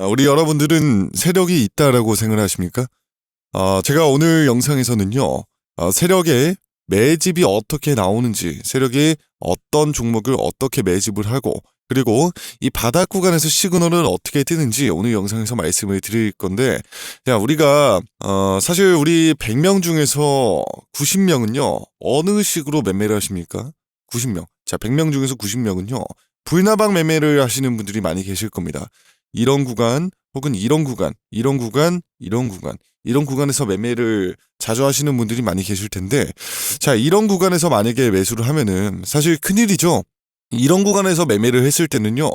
아, 우리 여러분들은 세력이 있다라고 생각하십니까? 아, 제가 오늘 영상에서는요, 아, 세력의 매집이 어떻게 나오는지, 세력이 어떤 종목을 어떻게 매집을 하고, 그리고 이 바닥 구간에서 시그널은 어떻게 뜨는지 오늘 영상에서 말씀을 드릴 건데, 자, 우리가, 어, 사실 우리 100명 중에서 90명은요, 어느 식으로 매매를 하십니까? 90명. 자, 100명 중에서 90명은요, 불나방 매매를 하시는 분들이 많이 계실 겁니다. 이런 구간 혹은 이런 구간, 이런 구간, 이런 구간, 이런 구간에서 매매를 자주 하시는 분들이 많이 계실 텐데, 자, 이런 구간에서 만약에 매수를 하면은 사실 큰일이죠. 이런 구간에서 매매를 했을 때는요,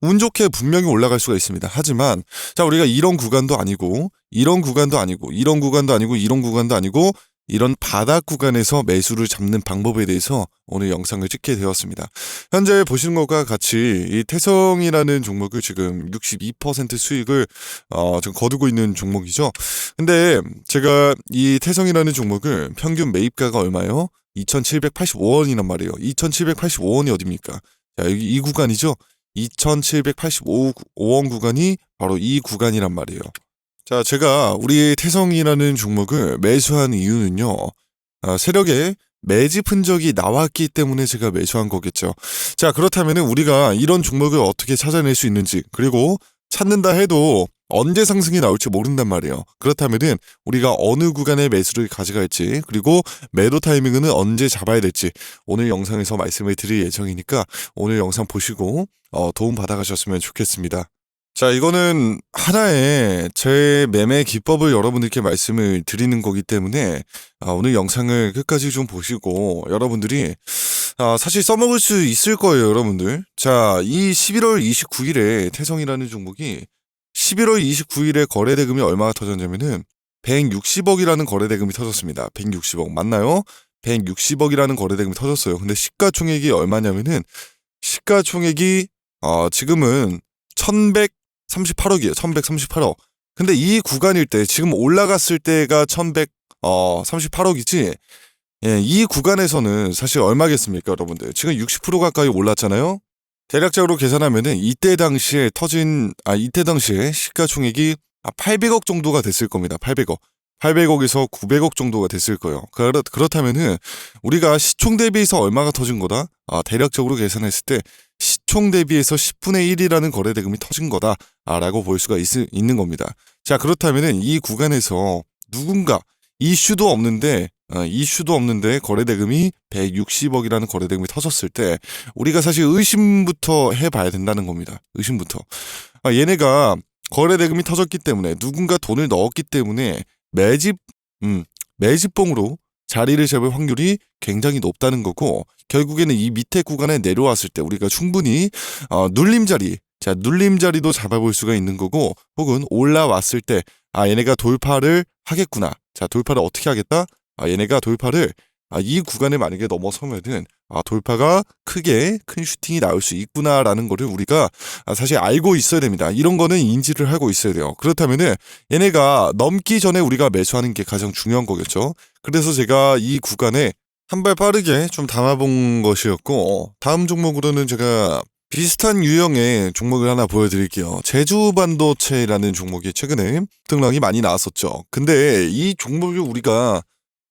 운 좋게 분명히 올라갈 수가 있습니다. 하지만, 자, 우리가 이런 구간도 아니고, 이런 구간도 아니고, 이런 구간도 아니고, 이런 구간도 아니고, 이런 바닥 구간에서 매수를 잡는 방법에 대해서 오늘 영상을 찍게 되었습니다. 현재 보시는 것과 같이 이 태성이라는 종목을 지금 62% 수익을 어, 지금 거두고 있는 종목이죠. 근데 제가 이 태성이라는 종목을 평균 매입가가 얼마예요? 2,785원이란 말이에요. 2,785원이 어딥니까? 자, 여기 이 구간이죠. 2,785원 구간이 바로 이 구간이란 말이에요. 자, 제가 우리 태성이라는 종목을 매수한 이유는요. 아, 세력에 매집 흔적이 나왔기 때문에 제가 매수한 거겠죠. 자, 그렇다면 우리가 이런 종목을 어떻게 찾아낼 수 있는지, 그리고 찾는다 해도 언제 상승이 나올지 모른단 말이에요. 그렇다면은 우리가 어느 구간에 매수를 가져갈지, 그리고 매도 타이밍은 언제 잡아야 될지 오늘 영상에서 말씀을 드릴 예정이니까 오늘 영상 보시고 어, 도움 받아가셨으면 좋겠습니다. 자, 이거는 하나의 제 매매 기법을 여러분들께 말씀을 드리는 거기 때문에 아, 오늘 영상을 끝까지 좀 보시고 여러분들이 아, 사실 써먹을 수 있을 거예요, 여러분들. 자, 이 11월 29일에 태성이라는 종목이 11월 29일에 거래 대금이 얼마가 터졌냐면은 160억이라는 거래 대금이 터졌습니다. 160억 맞나요? 160억이라는 거래 대금이 터졌어요. 근데 시가총액이 얼마냐면은 시가총액이 어, 지금은 1138억이에요. 1138억. 근데 이 구간일 때 지금 올라갔을 때가 1138억이지. 예, 이 구간에서는 사실 얼마겠습니까, 여러분들? 지금 60% 가까이 올랐잖아요. 대략적으로 계산하면은 이때 당시에 터진 아 이때 당시에 시가총액이 아 800억 정도가 됐을 겁니다. 800억. 800억에서 900억 정도가 됐을 거예요. 그렇, 그렇다면은 우리가 시총 대비해서 얼마가 터진 거다? 아, 대략적으로 계산했을 때 시총 대비해서 10분의 1이라는 거래 대금이 터진 거다라고 볼 수가 있, 있는 겁니다. 자, 그렇다면은 이 구간에서 누군가 이슈도 없는데 어, 이슈도 없는데 거래 대금이 160억이라는 거래 대금이 터졌을 때 우리가 사실 의심부터 해봐야 된다는 겁니다. 의심부터. 아, 얘네가 거래 대금이 터졌기 때문에 누군가 돈을 넣었기 때문에 매집 음, 매집봉으로 자리를 잡을 확률이 굉장히 높다는 거고 결국에는 이 밑에 구간에 내려왔을 때 우리가 충분히 어, 눌림 자리 자 눌림 자리도 잡아볼 수가 있는 거고 혹은 올라왔을 때 아 얘네가 돌파를 하겠구나. 자 돌파를 어떻게 하겠다? 아 얘네가 돌파를 아, 이 구간을 만약에 넘어서면은 아, 돌파가 크게 큰 슈팅이 나올 수 있구나라는 거를 우리가 아, 사실 알고 있어야 됩니다. 이런 거는 인지를 하고 있어야 돼요. 그렇다면은 얘네가 넘기 전에 우리가 매수하는 게 가장 중요한 거겠죠. 그래서 제가 이 구간에 한 발 빠르게 좀 담아본 것이었고 다음 종목으로는 제가 비슷한 유형의 종목을 하나 보여드릴게요. 제주 반도체라는 종목이 최근에 등락이 많이 나왔었죠. 근데 이 종목을 우리가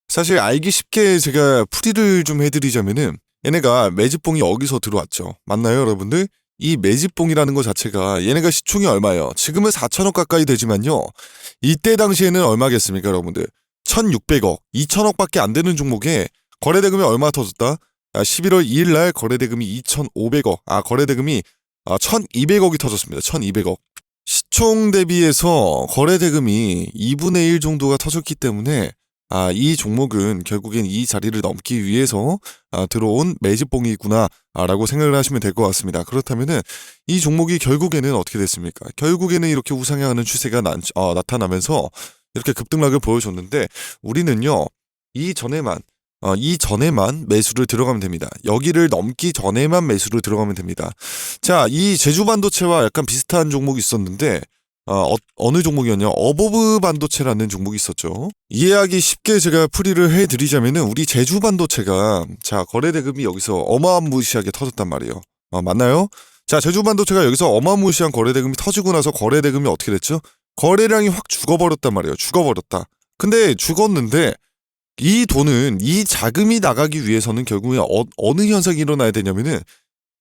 사실 알기 쉽게 제가 풀이를 좀 해드리자면은 얘네가 매집봉이 여기서 들어왔죠. 맞나요, 여러분들? 이 매집봉이라는 것 자체가 얘네가 시총이 얼마예요? 지금은 4천억 가까이 되지만요. 이때 당시에는 얼마겠습니까, 여러분들? 1,600억, 2천억밖에 안 되는 종목에 거래대금이 얼마 터졌다? 아, 11월 2일 날 거래대금이 2,500억, 아 거래대금이 아, 1,200억이 터졌습니다. 1,200억. 시총 대비해서 거래대금이 2분의 1 정도가 터졌기 때문에 아, 이 종목은 결국엔 이 자리를 넘기 위해서 아, 들어온 매집봉이구나 아, 라고 생각을 하시면 될 것 같습니다. 그렇다면은 이 종목이 결국에는 어떻게 됐습니까? 결국에는 이렇게 우상향하는 추세가 나, 어, 나타나면서 이렇게 급등락을 보여줬는데 우리는요 이 전에만 어, 이 전에만 매수를 들어가면 됩니다. 여기를 넘기 전에만 매수를 들어가면 됩니다. 자, 이 제주 반도체와 약간 비슷한 종목이 있었는데 어, 어, 느 종목이었냐? 어보브 반도체라는 종목이 있었죠. 이해하기 쉽게 제가 풀이를 해드리자면은 우리 제주 반도체가 자 거래 대금이 여기서 어마무시하게 터졌단 말이에요. 어, 맞나요? 자, 제주 반도체가 여기서 어마무시한 거래 대금이 터지고 나서 거래 대금이 어떻게 됐죠? 거래량이 확 죽어버렸단 말이에요. 죽어버렸다. 근데 죽었는데 이 돈은 이 자금이 나가기 위해서는 결국에 어, 어느 현상이 일어나야 되냐면은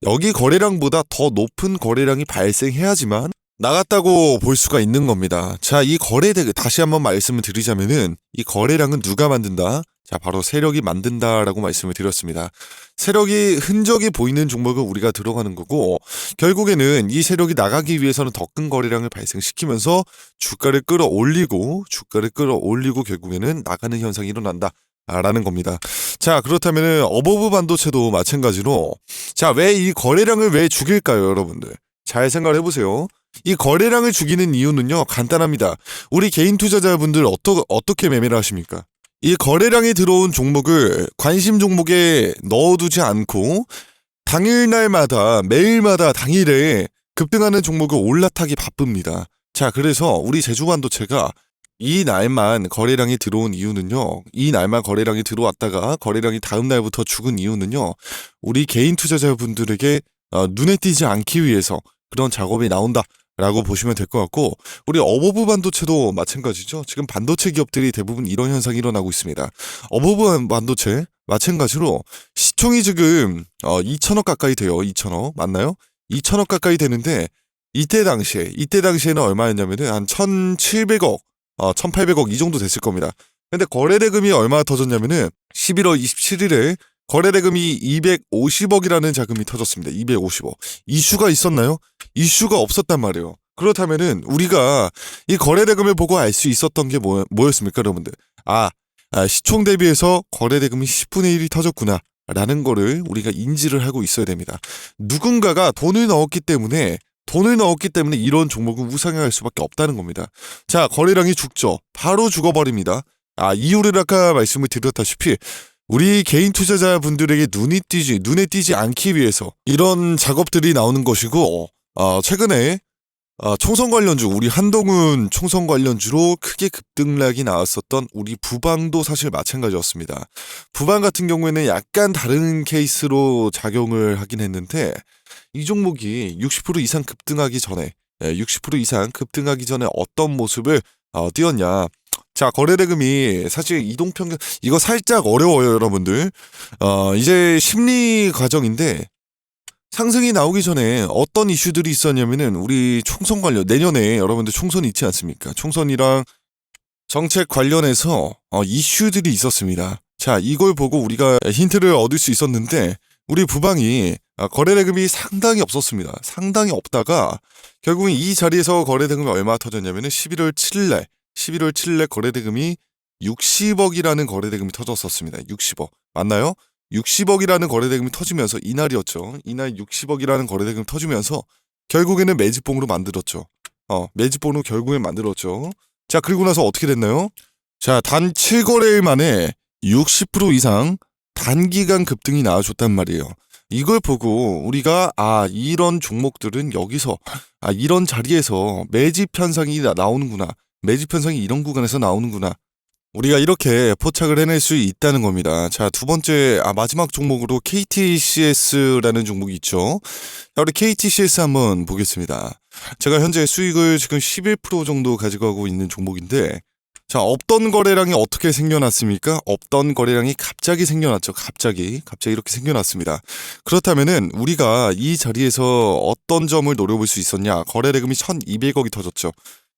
여기 거래량보다 더 높은 거래량이 발생해야지만 나갔다고 볼 수가 있는 겁니다. 자, 이 거래대 다시 한번 말씀을 드리자면은 이 거래량은 누가 만든다? 자, 바로 세력이 만든다라고 말씀을 드렸습니다. 세력이 흔적이 보이는 종목을 우리가 들어가는 거고 결국에는 이 세력이 나가기 위해서는 더 큰 거래량을 발생시키면서 주가를 끌어올리고 주가를 끌어올리고 결국에는 나가는 현상이 일어난다. 라는 겁니다. 자, 그렇다면 어버브 반도체도 마찬가지로 자, 왜 이 거래량을 왜 죽일까요, 여러분들? 잘 생각을 해보세요. 이 거래량을 죽이는 이유는요, 간단합니다. 우리 개인 투자자분들 어떠, 어떻게 매매를 하십니까? 이 거래량이 들어온 종목을 관심 종목에 넣어두지 않고 당일날마다 매일마다 당일에 급등하는 종목을 올라타기 바쁩니다. 자, 그래서 우리 제주반도체가 이 날만 거래량이 들어온 이유는요. 이 날만 거래량이 들어왔다가 거래량이 다음 날부터 죽은 이유는요. 우리 개인 투자자분들에게 어, 눈에 띄지 않기 위해서 그런 작업이 나온다. 라고 보시면 될 것 같고 우리 어버브 반도체도 마찬가지죠. 지금 반도체 기업들이 대부분 이런 현상이 일어나고 있습니다. 어버브 반도체 마찬가지로 시총이 지금 어 2천억 가까이 돼요. 2천억 맞나요? 2천억 가까이 되는데 이때 당시에 이때 당시에는 얼마였냐면은 한 1,700억, 어 1,800억 이 정도 됐을 겁니다. 근데 거래 대금이 얼마 터졌냐면은 11월 27일에 거래 대금이 250억이라는 자금이 터졌습니다. 250억. 이슈가 있었나요? 이슈가 없었단 말이에요. 그렇다면은 우리가 이 거래 대금을 보고 알 수 있었던 게 뭐, 뭐였습니까, 여러분들? 아, 아, 시총 대비해서 거래 대금이 10분의 1이 터졌구나. 라는 거를 우리가 인지를 하고 있어야 됩니다. 누군가가 돈을 넣었기 때문에 돈을 넣었기 때문에 이런 종목은 우상향할 수밖에 없다는 겁니다. 자, 거래량이 죽죠. 바로 죽어버립니다. 아, 이유를 아까 말씀을 드렸다시피 우리 개인 투자자분들에게 눈이 띄지 눈에 띄지 않기 위해서 이런 작업들이 나오는 것이고 어, 최근에 어, 총선 관련주 우리 한동훈 총선 관련주로 크게 급등락이 나왔었던 우리 부방도 사실 마찬가지였습니다. 부방 같은 경우에는 약간 다른 케이스로 작용을 하긴 했는데 이 종목이 60% 이상 급등하기 전에 예, 60% 이상 급등하기 전에 어떤 모습을 어, 띄었냐 자, 거래 대금이 사실 이동 평균 이거 살짝 어려워요, 여러분들. 어, 이제 심리 과정인데 상승이 나오기 전에 어떤 이슈들이 있었냐면은 우리 총선 관련 내년에 여러분들 총선 있지 않습니까? 총선이랑 정책 관련해서 어, 이슈들이 있었습니다. 자, 이걸 보고 우리가 힌트를 얻을 수 있었는데 우리 부방이 아, 거래 대금이 상당히 없었습니다. 상당히 없다가 결국은 이 자리에서 거래 대금이 얼마 터졌냐면은 11월 7일 날 11월 7일에 거래대금이 60억이라는 거래대금이 터졌었습니다. 60억. 맞나요? 60억이라는 거래대금이 터지면서 이날이었죠. 이날 60억이라는 거래대금이 터지면서 결국에는 매집봉으로 만들었죠. 어, 매집봉으로 결국엔 만들었죠. 자, 그리고 나서 어떻게 됐나요? 자, 단 7거래일 만에 60% 이상 단기간 급등이 나와줬단 말이에요. 이걸 보고 우리가 아 이런 종목들은 여기서 아 이런 자리에서 매집 현상이 나- 나오는구나 매집 현상이 이런 구간에서 나오는구나. 우리가 이렇게 포착을 해낼 수 있다는 겁니다. 자, 두 번째, 아, 마지막 종목으로 KTCS라는 종목이 있죠. 자, 우리 KTCS 한번 보겠습니다. 제가 현재 수익을 지금 11% 정도 가지고 가고 있는 종목인데, 자, 없던 거래량이 어떻게 생겨났습니까? 없던 거래량이 갑자기 생겨났죠. 갑자기. 갑자기 이렇게 생겨났습니다. 그렇다면은 우리가 이 자리에서 어떤 점을 노려볼 수 있었냐? 거래 대금이 1200억이 터졌죠.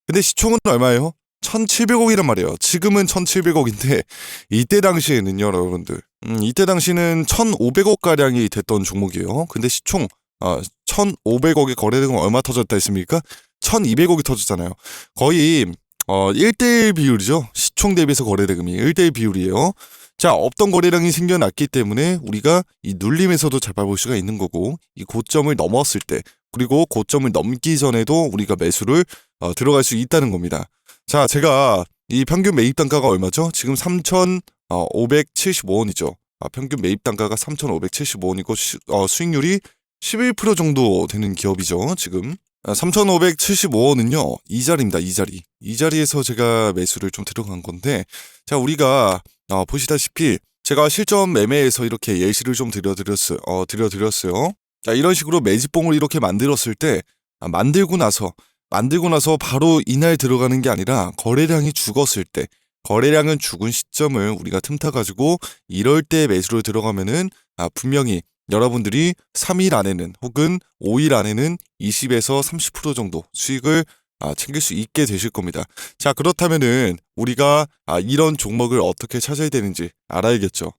근데 시총은 얼마예요? 1700억이란 말이에요. 지금은 1700억인데 이때 당시에는요, 여러분들. 음, 이때 당시는 1500억 가량이 됐던 종목이에요. 근데 시총 아, 1500억의 거래대금 얼마 터졌다 했습니까? 1200억이 터졌잖아요. 거의 어 1대1 비율이죠. 시총 대비해서 거래대금이 1대1 비율이에요. 자, 없던 거래량이 생겨났기 때문에 우리가 이 눌림에서도 잡아볼 수가 있는 거고 이 고점을 넘었을 때 그리고 고점을 넘기 전에도 우리가 매수를 어, 들어갈 수 있다는 겁니다. 자, 제가 이 평균 매입 단가가 얼마죠? 지금 3,575원이죠. 아, 평균 매입 단가가 3,575원이고 시, 어, 수익률이 11% 정도 되는 기업이죠. 지금 아, 3,575원은요 이 자리입니다. 이 자리 이 자리에서 제가 매수를 좀 들어간 건데 자 우리가 어, 보시다시피 제가 실전 매매에서 이렇게 예시를 좀 드려드렸어요. 어, 드려드렸어요. 자, 이런 식으로 매집봉을 이렇게 만들었을 때 아, 만들고 나서 만들고 나서 바로 이날 들어가는 게 아니라 거래량이 죽었을 때 거래량은 죽은 시점을 우리가 틈타 가지고 이럴 때 매수로 들어가면은 아, 분명히 여러분들이 3일 안에는 혹은 5일 안에는 20에서 30% 정도 수익을 아, 챙길 수 있게 되실 겁니다. 자, 그렇다면은 우리가 아, 이런 종목을 어떻게 찾아야 되는지 알아야겠죠.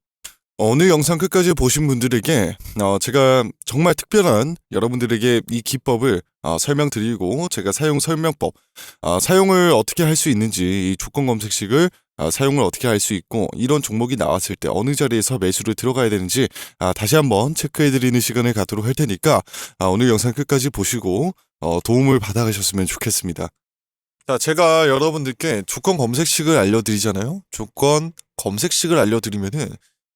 어느 영상 끝까지 보신 분들에게 어, 제가 정말 특별한 여러분들에게 이 기법을 어, 설명드리고 제가 사용 설명법 어, 사용을 어떻게 할 수 있는지 이 조건 검색식을 아, 사용을 어떻게 할 수 있고 이런 종목이 나왔을 때 어느 자리에서 매수를 들어가야 되는지 아, 다시 한번 체크해드리는 시간을 갖도록 할 테니까 아, 오늘 영상 끝까지 보시고 어, 도움을 받아가셨으면 좋겠습니다. 자, 제가 여러분들께 조건 검색식을 알려드리잖아요. 조건 검색식을 알려드리면은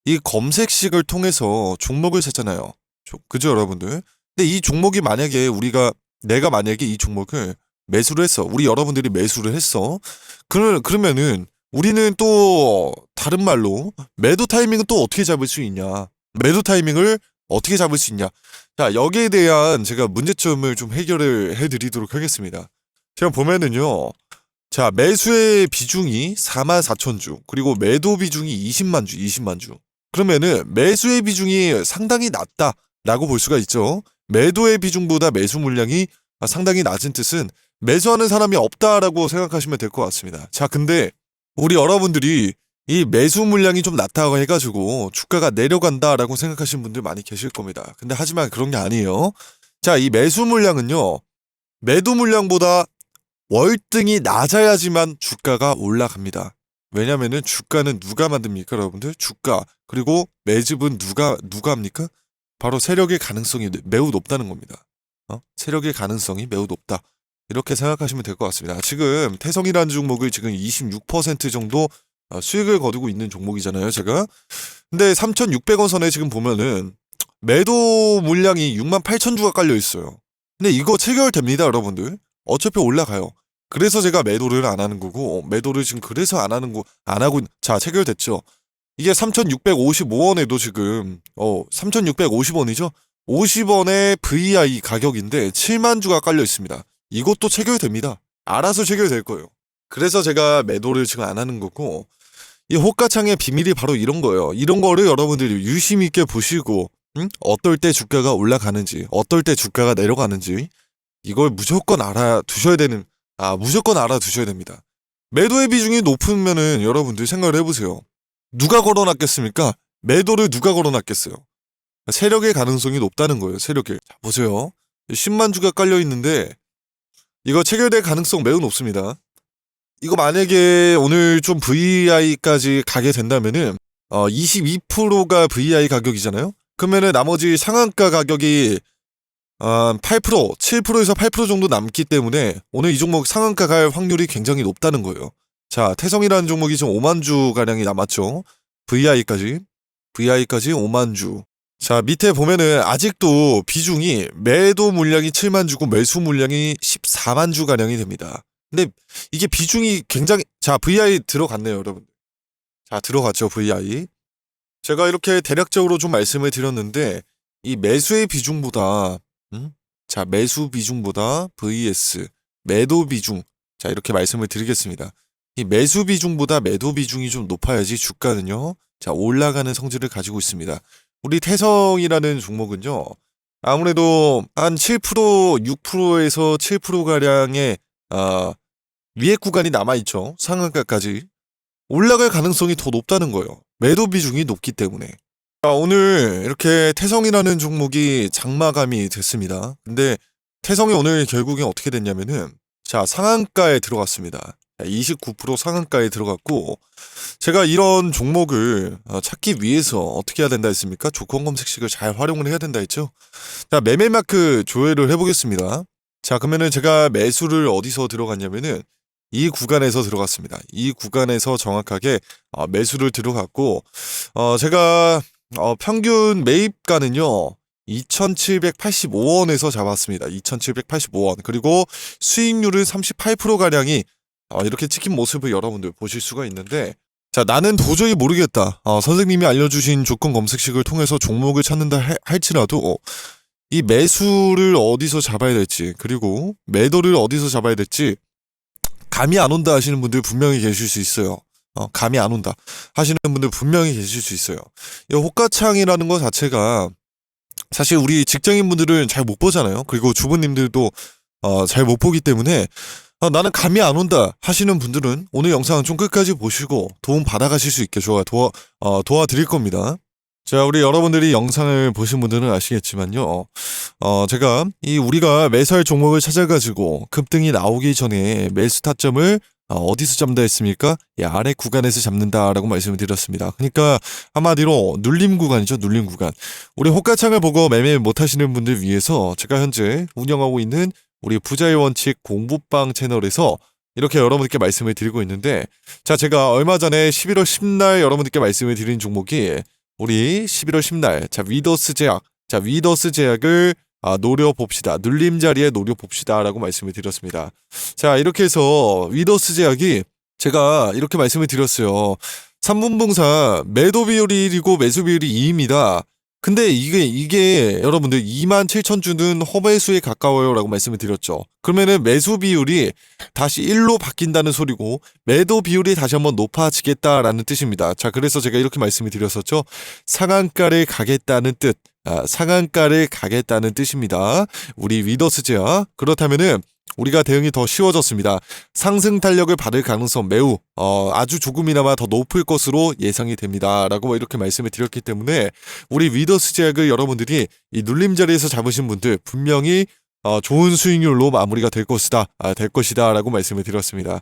이 검색식을 통해서 종목을 찾잖아요. 조- 그죠, 여러분들? 근데 이 종목이 만약에 우리가 내가 만약에 이 종목을 매수를 했어. 우리 여러분들이 매수를 했어. 그러, 그러면은 우리는 또 다른 말로 매도 타이밍은 또 어떻게 잡을 수 있냐? 매도 타이밍을 어떻게 잡을 수 있냐? 자, 여기에 대한 제가 문제점을 좀 해결을 해 드리도록 하겠습니다. 제가 보면은요. 자, 매수의 비중이 4만 4천 주, 그리고 매도 비중이 20만 주, 20만 주. 그러면은 매수의 비중이 상당히 낮다라고 볼 수가 있죠. 매도의 비중보다 매수 물량이 상당히 낮은 뜻은 매수하는 사람이 없다라고 생각하시면 될 것 같습니다. 자, 근데 우리 여러분들이 이 매수 물량이 좀 낮다고 해가지고 주가가 내려간다라고 생각하시는 분들 많이 계실 겁니다. 근데 하지만 그런 게 아니에요. 자, 이 매수 물량은요, 매도 물량보다 월등히 낮아야지만 주가가 올라갑니다. 왜냐면은 주가는 누가 만듭니까, 여러분들? 주가 그리고 매집은 누가 누가 합니까? 바로 세력의 가능성이 매우 높다는 겁니다. 어? 세력의 가능성이 매우 높다. 이렇게 생각하시면 될 것 같습니다. 지금 태성이라는 종목을 지금 26% 정도 어, 수익을 거두고 있는 종목이잖아요, 제가. 근데 3,600원 선에 지금 보면은 매도 물량이 6만 8천 주가 깔려 있어요. 근데 이거 체결됩니다, 여러분들. 어차피 올라가요. 그래서 제가 매도를 안 하는 거고 어, 매도를 지금 그래서 안 하는 거 안 하고 있- 자 체결됐죠. 이게 3,655원에도 지금 어 3,650원이죠. 50원의 VI 가격인데 7만 주가 깔려 있습니다. 이것도 체결됩니다. 알아서 체결될 거예요. 그래서 제가 매도를 지금 안 하는 거고 이 호가창의 비밀이 바로 이런 거예요. 이런 거를 여러분들이 유심 있게 보시고 응? 어떨 때 주가가 올라가는지 어떨 때 주가가 내려가는지 이걸 무조건 알아두셔야 되는 아 무조건 알아두셔야 됩니다. 매도의 비중이 높으면은 여러분들 생각을 해보세요. 누가 걸어놨겠습니까? 매도를 누가 걸어놨겠어요? 세력의 가능성이 높다는 거예요. 세력의. 자, 보세요. 10만 주가 깔려 있는데 이거 체결될 가능성 매우 높습니다. 이거 만약에 오늘 좀 VI까지 가게 된다면은 어 22%가 VI 가격이잖아요. 그러면은 나머지 상한가 가격이 어, 8%, 7%에서 8% 정도 남기 때문에 오늘 이 종목 상한가 갈 확률이 굉장히 높다는 거예요. 자, 태성이라는 종목이 지금 5만 주 가량이 남았죠. VI까지. VI까지 5만 주. 자, 밑에 보면은 아직도 비중이 매도 물량이 7만 주고 매수 물량이 14만 주 가량이 됩니다. 근데 이게 비중이 굉장히 자, VI 들어갔네요, 여러분. 자, 들어갔죠, VI. 제가 이렇게 대략적으로 좀 말씀을 드렸는데 이 매수의 비중보다 음? 자, 매수 비중보다 vs 매도 비중. 자, 이렇게 말씀을 드리겠습니다. 이 매수 비중보다 매도 비중이 좀 높아야지 주가는요. 자, 올라가는 성질을 가지고 있습니다. 우리 태성이라는 종목은요. 아무래도 한 7%, 6%에서 7% 가량의 아, 위에 구간이 남아 있죠. 상한가까지. 올라갈 가능성이 더 높다는 거예요. 매도 비중이 높기 때문에. 자, 오늘 이렇게 태성이라는 종목이 장마감이 됐습니다. 근데 태성이 오늘 결국엔 어떻게 됐냐면은 자, 상한가에 들어갔습니다. 29% 상한가에 들어갔고 제가 이런 종목을 어, 찾기 위해서 어떻게 해야 된다 했습니까? 조건 검색식을 잘 활용을 해야 된다 했죠. 자, 매매 마크 조회를 해보겠습니다. 자, 그러면은 제가 매수를 어디서 들어갔냐면은 이 구간에서 들어갔습니다. 이 구간에서 정확하게 어, 매수를 들어갔고 어, 제가 어, 평균 매입가는요. 2,785원에서 잡았습니다. 2,785원. 그리고 수익률은 38%가량이 어, 이렇게 찍힌 모습을 여러분들 보실 수가 있는데 자, 나는 도저히 모르겠다. 어, 선생님이 알려주신 조건 검색식을 통해서 종목을 찾는다 해- 할지라도 어, 이 매수를 어디서 잡아야 될지 그리고 매도를 어디서 잡아야 될지 감이 안 온다 하시는 분들 분명히 계실 수 있어요. 어, 감이 안 온다 하시는 분들 분명히 계실 수 있어요. 이 호가창이라는 것 자체가 사실 우리 직장인 분들은 잘 못 보잖아요. 그리고 주부님들도 어, 잘 못 보기 때문에 아, 나는 감이 안 온다 하시는 분들은 오늘 영상 좀 끝까지 보시고 도움 받아가실 수 있게 좋아 도와 어, 도와드릴 겁니다. 자, 우리 여러분들이 영상을 보신 분들은 아시겠지만요. 어, 제가 이 우리가 매수할 종목을 찾아가지고 급등이 나오기 전에 매수 타점을 어, 어디서 잡는다 했습니까? 이 아래 구간에서 잡는다라고 말씀을 드렸습니다. 그러니까 한마디로 눌림 구간이죠, 눌림 구간. 우리 호가창을 보고 매매 못 하시는 분들 위해서 제가 현재 운영하고 있는 우리 부자의 원칙 공부방 채널에서 이렇게 여러분들께 말씀을 드리고 있는데 자, 제가 얼마 전에 11월 10날 여러분들께 말씀을 드린 종목이 우리 11월 10날 자, 위더스 제약 자, 위더스 제약을 아, 노려봅시다. 눌림 자리에 노려봅시다. 라고 말씀을 드렸습니다. 자, 이렇게 해서 위더스 제약이 제가 이렇게 말씀을 드렸어요. 3분봉사 매도 비율이 1이고 매수 비율이 2입니다. 근데 이게, 이게 여러분들 2만 7천 주는 허매수에 가까워요. 라고 말씀을 드렸죠. 그러면은 매수 비율이 다시 1로 바뀐다는 소리고 매도 비율이 다시 한번 높아지겠다라는 뜻입니다. 자, 그래서 제가 이렇게 말씀을 드렸었죠. 상한가를 가겠다는 뜻. 아, 상한가를 가겠다는 뜻입니다. 우리 위더스 제야. 그렇다면은 우리가 대응이 더 쉬워졌습니다. 상승 탄력을 받을 가능성 매우 어, 아주 조금이나마 더 높을 것으로 예상이 됩니다라고 뭐 이렇게 말씀을 드렸기 때문에 우리 위더스 제약을 여러분들이 이 눌림 자리에서 잡으신 분들 분명히 어, 좋은 수익률로 마무리가 될 것이다, 아, 될 것이다라고 말씀을 드렸습니다.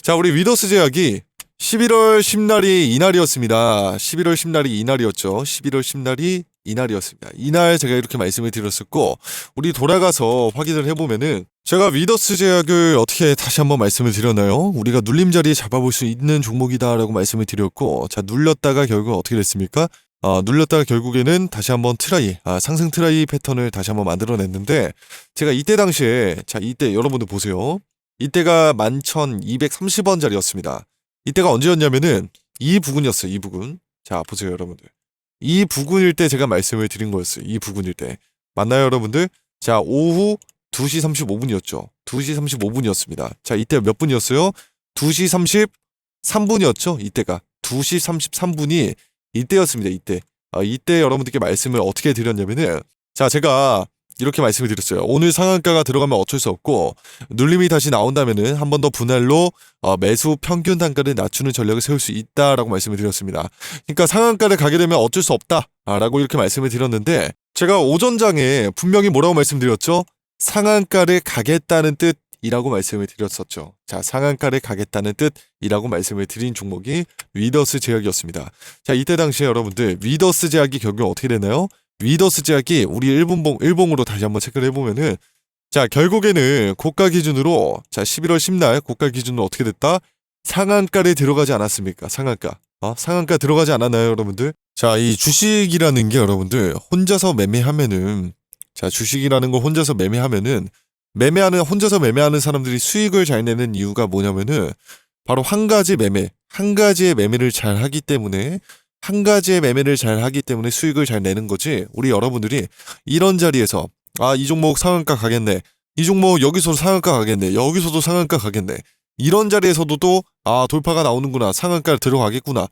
자, 우리 위더스 제약이 11월 10날이 이날이었습니다. 11월 10날이 이날이었죠. 11월 10날이 이날이었습니다. 이날 제가 이렇게 말씀을 드렸었고, 우리 돌아가서 확인을 해보면은, 제가 위더스 제약을 어떻게 다시 한번 말씀을 드렸나요? 우리가 눌림 자리에 잡아볼 수 있는 종목이다라고 말씀을 드렸고, 자, 눌렸다가 결국 어떻게 됐습니까? 어, 눌렸다가 결국에는 다시 한번 트라이, 아, 상승 트라이 패턴을 다시 한번 만들어냈는데, 제가 이때 당시에, 자, 이때 여러분들 보세요. 이때가 11,230원짜리였습니다. 이때가 언제였냐면은 이 부근이었어요. 이 부근. 자 보세요 여러분들. 이 부근일 때 제가 말씀을 드린 거였어요. 이 부근일 때. 맞나요 여러분들? 자 오후 2시 35분이었죠. 2시 35분이었습니다. 자 이때 몇 분이었어요? 2시 33분이었죠. 이때가. 2시 33분이 이때였습니다. 이때. 아, 이때 여러분들께 말씀을 어떻게 드렸냐면은 자 제가 이렇게 말씀을 드렸어요. 오늘 상한가가 들어가면 어쩔 수 없고 눌림이 다시 나온다면은 한 번 더 분할로 어, 매수 평균 단가를 낮추는 전략을 세울 수 있다라고 말씀을 드렸습니다. 그러니까 상한가를 가게 되면 어쩔 수 없다라고 이렇게 말씀을 드렸는데 제가 오전장에 분명히 뭐라고 말씀드렸죠? 상한가를 가겠다는 뜻이라고 말씀을 드렸었죠. 자, 상한가를 가겠다는 뜻이라고 말씀을 드린 종목이 위더스 제약이었습니다. 자, 이때 당시에 여러분들 위더스 제약이 결국 어떻게 되나요? 위더스 제약이 우리 일본봉 일봉으로 다시 한번 체크를 해보면은 자 결국에는 고가 기준으로 자 11월 10날 고가 기준으로 어떻게 됐다? 상한가를 들어가지 않았습니까? 상한가. 어? 상한가 들어가지 않았나요 여러분들? 자 이 주식이라는 게 여러분들 혼자서 매매하면은 자 주식이라는 거 혼자서 매매하면은 매매하는 혼자서 매매하는 사람들이 수익을 잘 내는 이유가 뭐냐면은 바로 한 가지 매매 한 가지의 매매를 잘 하기 때문에 한 가지의 매매를 잘 하기 때문에 수익을 잘 내는 거지. 우리 여러분들이 이런 자리에서 아, 이 종목 상한가 가겠네. 이 종목 여기서도 상한가 가겠네. 여기서도 상한가 가겠네. 이런 자리에서도 또 아, 돌파가 나오는구나. 상한가 들어가겠구나.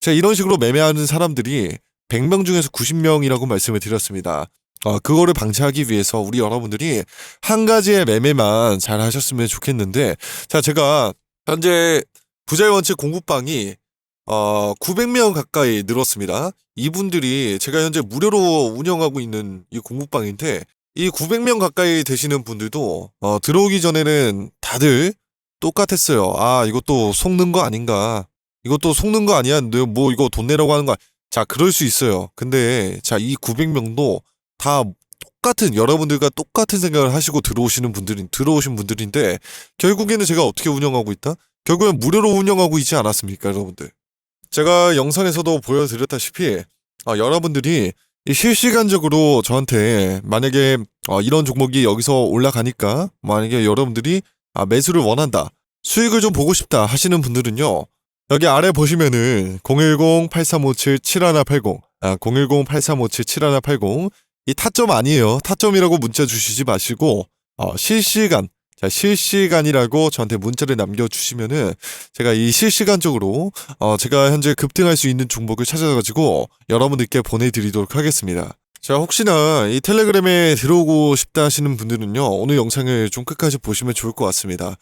자, 이런 식으로 매매하는 사람들이 100명 중에서 90명이라고 말씀을 드렸습니다. 어, 그거를 방지하기 위해서 우리 여러분들이 한 가지의 매매만 잘 하셨으면 좋겠는데, 자, 제가 현재 부자의 원칙 공부방이 어, 900명 가까이 늘었습니다. 이분들이 제가 현재 무료로 운영하고 있는 이 공부방인데 이 900명 가까이 되시는 분들도 어, 들어오기 전에는 다들 똑같았어요. 아, 이것도 속는 거 아닌가? 이것도 속는 거 아니야? 너뭐 이거 돈 내라고 하는 거? 자, 그럴 수 있어요. 근데 자, 이 900명도 다 똑같은 여러분들과 똑같은 생각을 하시고 들어오시는 분들인 들어오신 분들인데 결국에는 제가 어떻게 운영하고 있다? 결국엔 무료로 운영하고 있지 않았습니까, 여러분들? 제가 영상에서도 보여드렸다시피 어, 여러분들이 이 실시간적으로 저한테 만약에 어, 이런 종목이 여기서 올라가니까 만약에 여러분들이 아, 매수를 원한다 수익을 좀 보고 싶다 하시는 분들은요 여기 아래 보시면은 010-8357-7180 아, 010-8357-7180 이 타점 아니에요. 타점이라고 문자 주시지 마시고 어, 실시간 자 실시간이라고 저한테 문자를 남겨주시면은 제가 이 실시간적으로 어, 제가 현재 급등할 수 있는 종목을 찾아가지고 여러분들께 보내드리도록 하겠습니다. 자 혹시나 이 텔레그램에 들어오고 싶다 하시는 분들은요 오늘 영상을 좀 끝까지 보시면 좋을 것 같습니다.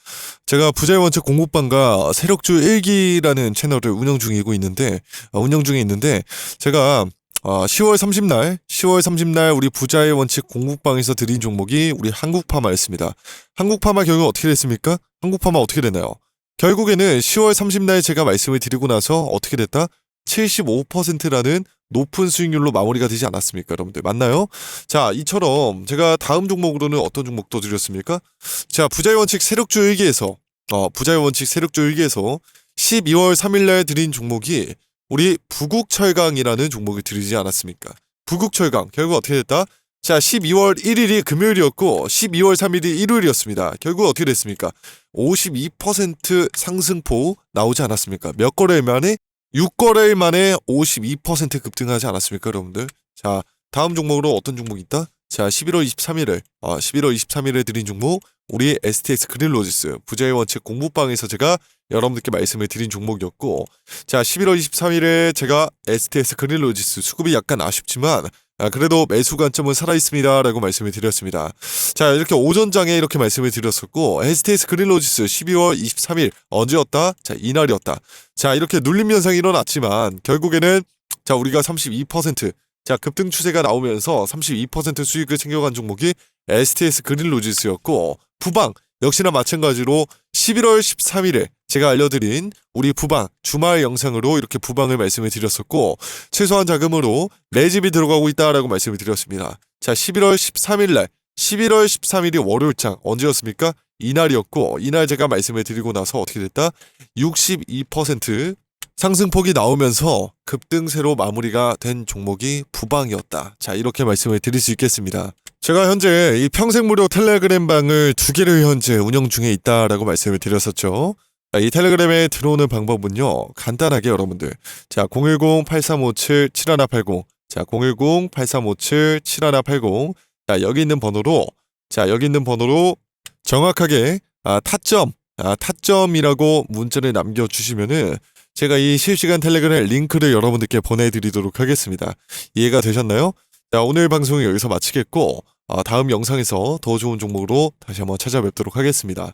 제가 부자의 원칙 공부방과 세력주 일기라는 채널을 운영 중이고 있는데 어, 운영 중에 있는데 제가 어, 10월 30날 10월 30날 우리 부자의 원칙 공부방에서 드린 종목이 우리 한국 파마였습니다. 한국 파마 결국 어떻게 됐습니까? 한국 파마 어떻게 됐나요? 결국에는 10월 30날 제가 말씀을 드리고 나서 어떻게 됐다? 75%라는 높은 수익률로 마무리가 되지 않았습니까, 여러분들? 맞나요? 자, 이처럼 제가 다음 종목으로는 어떤 종목도 드렸습니까? 자, 부자의 원칙 세력주 일기에서 어, 부자의 원칙 세력주 일기에서 12월 3일날 드린 종목이 우리 부국철강이라는 종목을 드리지 않았습니까? 부국철강 결국 어떻게 됐다? 자, 12월 1일이 금요일이었고 12월 3일이 일요일이었습니다. 결국 어떻게 됐습니까? 52% 상승폭 나오지 않았습니까? 몇 거래일 만에 6거래일 만에 52% 급등하지 않았습니까, 여러분들? 자, 다음 종목으로 어떤 종목이 있다? 자, 11월 23일에 어, 11월 23일에 드린 종목 우리 STX 그릴로지스 부자의 원칙 공부방에서 제가 여러분들께 말씀을 드린 종목이었고 자 11월 23일에 제가 STS 그릴로지스 수급이 약간 아쉽지만 아, 그래도 매수 관점은 살아있습니다 라고 말씀을 드렸습니다. 자 이렇게 오전장에 이렇게 말씀을 드렸었고 STS 그릴로지스 12월 23일 언제였다? 자 이날이었다. 자 이렇게 눌림 현상이 일어났지만 결국에는 자 우리가 32%자 급등 추세가 나오면서 32% 수익을 챙겨간 종목이 STS 그릴로지스였고 부방 역시나 마찬가지로 11월 13일에 제가 알려드린 우리 부방 주말 영상으로 이렇게 부방을 말씀을 드렸었고 최소한 자금으로 매집이 들어가고 있다라고 말씀을 드렸습니다. 자 11월 13일 날 11월 13일이 월요일장 언제였습니까? 이날이었고 이날 제가 말씀을 드리고 나서 어떻게 됐다? 62% 상승폭이 나오면서 급등세로 마무리가 된 종목이 부방이었다. 자, 이렇게 말씀을 드릴 수 있겠습니다. 제가 현재 이 평생 무료 텔레그램 방을 두 개를 현재 운영 중에 있다라고 말씀을 드렸었죠. 자, 이 텔레그램에 들어오는 방법은요. 간단하게 여러분들. 자, 010-8357-7180. 자, 010-8357-7180. 자, 여기 있는 번호로 자, 여기 있는 번호로 정확하게 아, 타점, 아, 타점이라고 문자를 남겨 주시면은 제가 이 실시간 텔레그램 링크를 여러분들께 보내드리도록 하겠습니다. 이해가 되셨나요? 자, 오늘 방송은 여기서 마치겠고, 아, 다음 영상에서 더 좋은 종목으로 다시 한번 찾아뵙도록 하겠습니다.